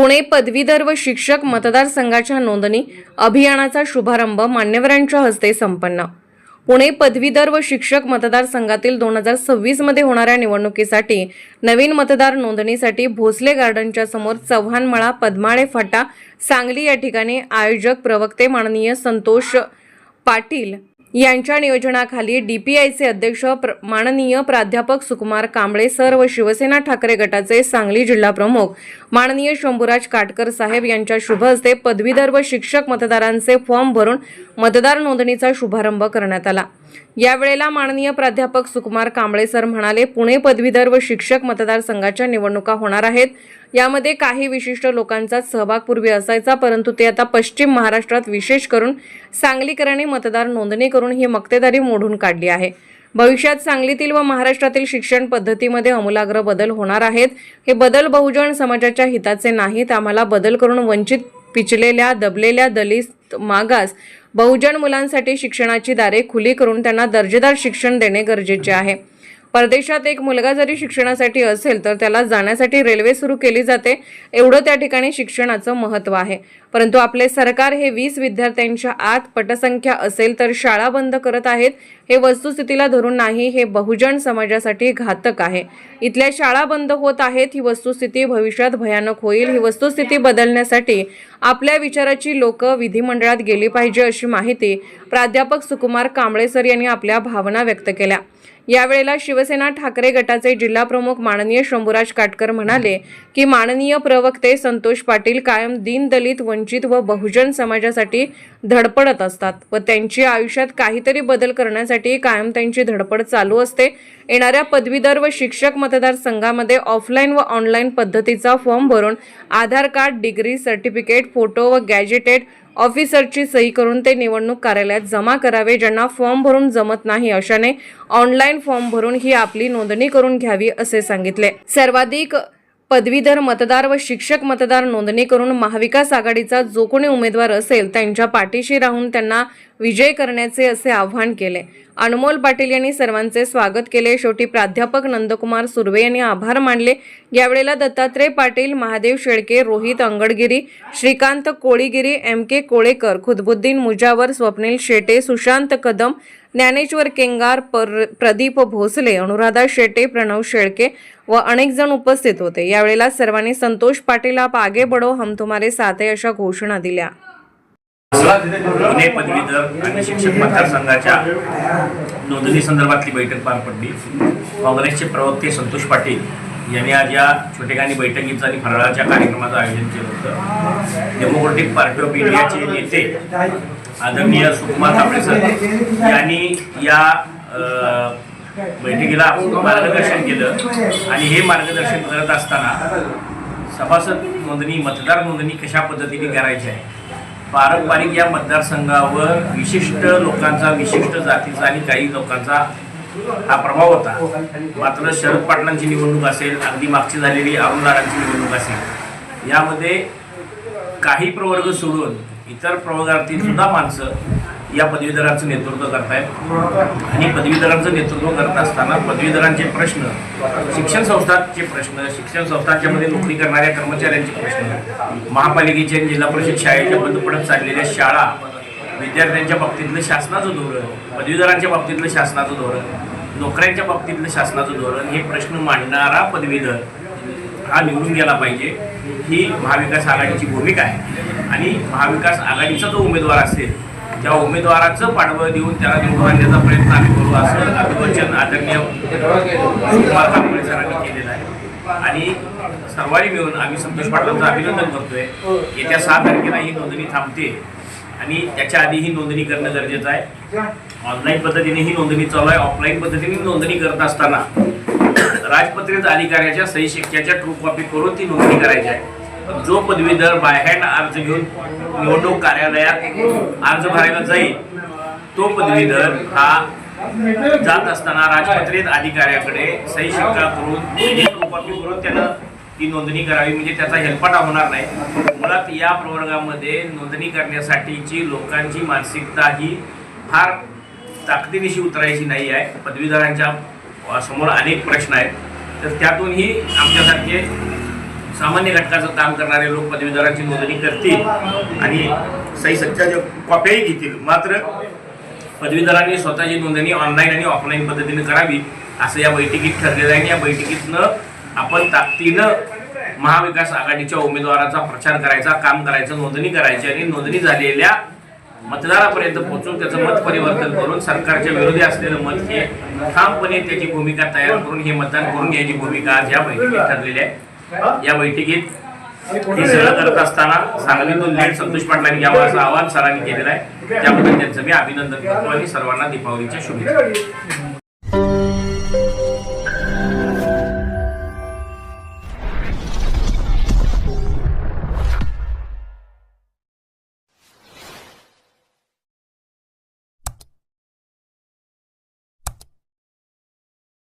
पुणे पदवीधर व शिक्षक मतदारसंघाच्या नोंदणी अभियानाचा शुभारंभ मान्यवरांच्या हस्ते संपन्न. पुणे पदवीधर व शिक्षक मतदारसंघातील दोन हजार सव्वीसमध्ये होणाऱ्या निवडणुकीसाठी नवीन मतदार नोंदणीसाठी भोसले गार्डनच्या समोर चव्हाणमळा पद्माळे फाटा सांगली या ठिकाणी आयोजक प्रवक्ते माननीय संतोष पाटील यांच्या नियोजनाखाली डीपीआयचे अध्यक्ष प्र- माननीय प्राध्यापक सुकुमार कांबळे सर व शिवसेना ठाकरे गटाचे सांगली जिल्हा प्रमुख माननीय शंभूराज काटकर साहेब यांच्या शुभ हस्ते पदवीधर व शिक्षक मतदारांचे फॉर्म भरून मतदार नोंदणीचा शुभारंभ करण्यात आला. यावेळेला माननीय प्राध्यापक सुकुमार कांबळे सर म्हणाले पुणे पदवीधर व शिक्षक मतदारसंघाच्या निवडणुका होणार आहेत. यामध्ये काही विशिष्ट लोकांचा सहभाग पूर्वी असायचा परंतु ते आता पश्चिम महाराष्ट्रात विशेष करून सांगलीकरांनी मतदार नोंदणी करून ही मक्तेदारी मोडून काढली आहे. भविष्यात सांगलीतील व महाराष्ट्रातील शिक्षण पद्धतीमध्ये आमूलाग्र बदल होणार आहेत. हे बदल बहुजन समाजाच्या हिताचे नाहीत. आम्हाला बदल करून वंचित पिचलेल्या दबलेल्या दलित मागास बहुजन मुलांसाठी शिक्षणाची दारे खुली करून त्यांना दर्जेदार शिक्षण देणे गरजेचे आहे. परदेशात एक मुलगा जरी शिक्षणासाठी असेल तर त्याला जाण्यासाठी रेल्वे सुरू केली जाते. एवढं त्या ठिकाणी शिक्षणाचं महत्त्व आहे. परंतु आपले सरकार हे वीस विद्यार्थ्यांच्या आत पटसंख्या असेल तर शाळा बंद करत आहेत. हे वस्तुस्थितीला धरून नाही हे बहुजन समाजासाठी घातक आहे. इथल्या शाळा बंद होत आहेत ही वस्तुस्थिती भविष्यात भयानक होईल. ही वस्तुस्थिती बदलण्यासाठी आपल्या विचाराची लोक विधिमंडळात गेली पाहिजे अशी माहिती प्राध्यापक सुकुमार कांबळेसर यांनी आपल्या भावना व्यक्त केल्या. यावेळेला शिवसेना ठाकरे गटाचे जिल्हा प्रमुख माननीय शंभूराज काटकर म्हणाले की माननीय प्रवक्ते संतोष पाटील कायम दीनदलित वंचित व बहुजन समाजासाठी धडपडत असतात व त्यांची आयुष्यात काहीतरी बदल करण्यासाठी कायम त्यांची धडपड चालू असते. येणाऱ्या पदवीधर व शिक्षक मतदारसंघामध्ये ऑफलाईन व ऑनलाईन पद्धतीचा फॉर्म भरून Aadhaar card degree certificate photo व गॅजेटेड ऑफिसरची सही करून ते निवडणूक कार्यालयात जमा करावे ज्यांना फॉर्म भरून जमत नाही अशाने ऑनलाईन फॉर्म भरून ही आपली नोंदणी करून घ्यावी असे सांगितले. सर्वाधिक पदवीधर मतदार व शिक्षक मतदार नोंदणी करून महाविकास आघाडीचा जो कोणी उमेदवार असेल त्यांच्या पाठीशी राहून त्यांना विजय करण्याचे असे आव्हान केले. अनमोल पाटील यांनी सर्वांचे स्वागत केले. शेवटी प्राध्यापक नंदकुमार सुर्वे यांनी आभार मानले. यावेळेला दत्तात्रय पाटील महादेव शेळके रोहित अंगडगिरी श्रीकांत कोळीगिरी एम के कोळेकर खुदबुद्दीन मुजावर स्वप्नील शेटे सुशांत कदम ज्ञानेश्वर केंगार पर प्रदीप भोसले अनुराधा शेटे प्रणव शेळके व अनेक जण उपस्थित होते. यावेळेला सर्वांनी संतोष पाटील आप आगे बडो हम तुम्हारे साथ अशा घोषणा दिल्या. पुणे पदवीधर आणि शिक्षक मतदारसंघाच्या नोंदणी संदर्भातली बैठक पार पडली. काँग्रेसचे प्रवक्ते संतोष पाटील यांनी आज या छोटेखानी बैठकीचं आणि फराळाच्या कार्यक्रमाचं आयोजन केलं होतं. डेमोक्रेटिक पार्टी ऑफ इंडियाचे नेते आदरणीय सुकुमार कांबळे सर यांनी या बैठकीला मार्गदर्शन केलं आणि हे मार्गदर्शन करत असताना सभासद नोंदणी मतदार नोंदणी कशा पद्धतीने करायची आहे? पारंपरिक या मतदारसंघावर विशिष्ट लोकांचा विशिष्ट जातीचा आणि काही लोकांचा हा प्रभाव होता. मात्र शरद पाटलांची निवडणूक असेल अगदी मागची झालेली अरुण लाडांची निवडणूक असेल यामध्ये काही प्रवर्ग सोडून इतर प्रवर्गातील सुद्धा माणसं या पदवीधरांचं नेतृत्व करतायत. आणि पदवीधरांचं नेतृत्व करत असताना पदवीधरांचे प्रश्न शिक्षण संस्थांचे प्रश्न शिक्षण संस्थांच्यामध्ये नोकरी करणाऱ्या कर्मचाऱ्यांचे प्रश्न महापालिकेचे जिल्हा परिषद शाळेच्या बंद पडत चाललेल्या शाळा विद्यार्थ्यांच्या बाबतीतलं शासनाचं धोरण पदवीधरांच्या बाबतीतलं शासनाचं धोरण नोकऱ्यांच्या बाबतीतलं शासनाचं धोरण हे प्रश्न मांडणारा पदवीधर हा निवडून गेला पाहिजे. ही महाविकास आघाडीची भूमिका आहे. आणि महाविकास आघाडीचा जो उमेदवार असेल त्या उमेदवाराचं पाठबळ देऊन त्याला निवडून आणण्याचा प्रयत्न आम्ही करू असं अभिवचन आदरणीय कुमार कांबळे सरांनी केलेलं आहे. आणि सर्वांनी मिळून आम्ही संतोष पाटलांचं अभिनंदन करतोय. येत्या सहा तारखेला ही नोंदणी थांबते आणि त्याच्या आधी ही नोंदणी करणं गरजेचं आहे. ऑनलाईन पद्धतीने ही नोंदणी चालू आहे. ऑफलाईन पद्धतीने नोंदणी करत असताना राजपत्रित अधिकाऱ्याच्या सही शिक्क्याच्या ट्रू कॉपी करून ती नोंदणी करायची आहे. जो पदवीधर बायहँड अर्ज घेऊन निवडणूक कार्यालयात अर्ज भरायला जाईल. तो पदवीधर हा जात असताना राजपत्रित अधिकाऱ्याकडे सही शिक्का करून ट्रू कॉपी करून त्यानं ती नोंदणी करावी. म्हणजे त्याचा हेलपाटा होणार नाही. मुळात या प्रवर्गामध्ये नोंदणी करण्यासाठीची लोकांची मानसिकता ही फार ताकदीनिशी उतरायची नाही आहे. पदवीधरांच्या समोर अनेक प्रश्न आहेत. तर त्यातूनही आमच्यासारखे सामान्य घटकाचं काम करणारे लोक पदवीधरांची नोंदणी करतील आणि सही सत्याच्या कॉप्याही घेतील. मात्र पदवीधरांनी स्वतःची नोंदणी ऑनलाईन आणि ऑफलाईन पद्धतीने करावी असं या बैठकीत ठरलेलं आहे. आणि या बैठकीतनं आपण ताकदीनं महाविकास आघाडीच्या उमेदवाराचा प्रचार करायचा काम करायचं नोंदणी करायची आणि नोंदणी झालेल्या मतदारापर्यंत पोहोचून त्याचं मत परिवर्तन करून सरकारच्या विरोधी असलेलं मत हे ठामपणे त्याची भूमिका तयार करून हे मतदान करून घ्यायची भूमिका आज या बैठकीत ठरलेली आहे. या बैठकीत हे सगळं करत असताना सांगलीतून लीड संतोष पाटलांनी घ्यावं असं आवाहन सरांनी केलेलं आहे. त्याबद्दल त्यांचं मी अभिनंदन करतो आणि सर्वांना दीपावलीच्या शुभेच्छा.